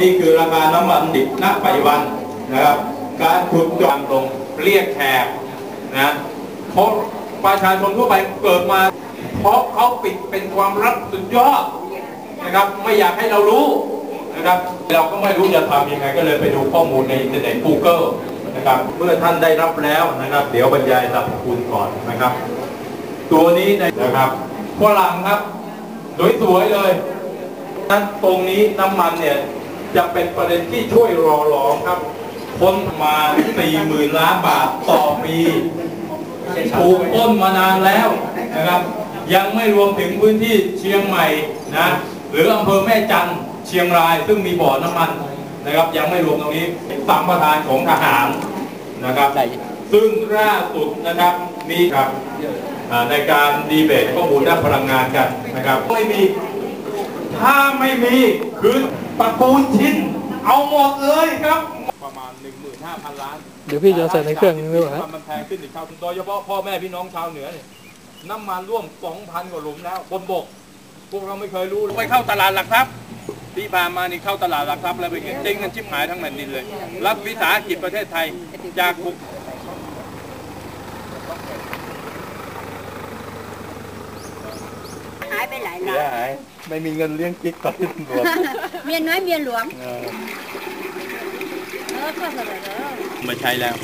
นี่คือราคาน้ำมันดิบณปัจจุบันนะครับ การขุดจาะลงเรียกแขกนะเพราะประชาชนทั่วไปเกิดมา เพราะเขาปิดเป็นความลับสุดยอดนะครับ ไม่อยากให้เรารู้นะครับ เราก็ไม่รู้จะทำยังไงก็เลยไปดูข้อมูลในอินเทอร์เน็ต Google นะครับเมื่อท่านได้รับแล้วนะครับ เดี๋ยวบรรยายสรรพคุณก่อนนะครับ ตัวนี้นะครับฝรั่งครับสวยๆเลย นั้นตรงนี้น้ำมันเนี่ยจะเป็นประเด็นที่ช่วยรอหลอมครับพ้นมา4มื่นล้านบาทต่อปีถูกต้นมานานแล้วนะครับ ยังไม่รวมถึงพื้นที่เชียงใหม่นะหรืออำเภอแม่จันเชียงรายซึ่งมีบ่อน้ำมันนะครับ ยังไม่รวมตรงนี้สัมประทานของทหารนะครับ ซึ่งล่าสุดนะครับมีครับในการดีเบตข้อมูลด้านพลังงานกันนะครับไม่มี ถ้าไม่มีคือตระกูลชินเอาหมดเลยครับ ประมาณ 15,000 ล้านเดี๋ยวพี่จะใส่ในเครื่องนึงด้วยเหรอฮะ มันแพงขึ้นอีกครับโดยเฉพาะพ่อแม่พี่น้องชาวเหนือเนี่ยน้ำมันร่วม 2,000 กว่าหลุมแล้วบนบก พวกเราไม่เคยรู้ไปเข้าตลาดหลักทรัพย์ที่ผ่านมานี่เข้าตลาดหลักทรัพย์แล้วไปเห็นเจ๊งกันชิบหายทั้งแผ่นดินเลย รับวิสาหกิจประเทศไทยจากบุก หายไปหลายเสีล้ายนหายไม่มีเงินเลี้ยงกิ๊กตอนที่ตำรวจเมียน้อยเมียหลวง เออก็สบายแล้วมาใช้แล้ว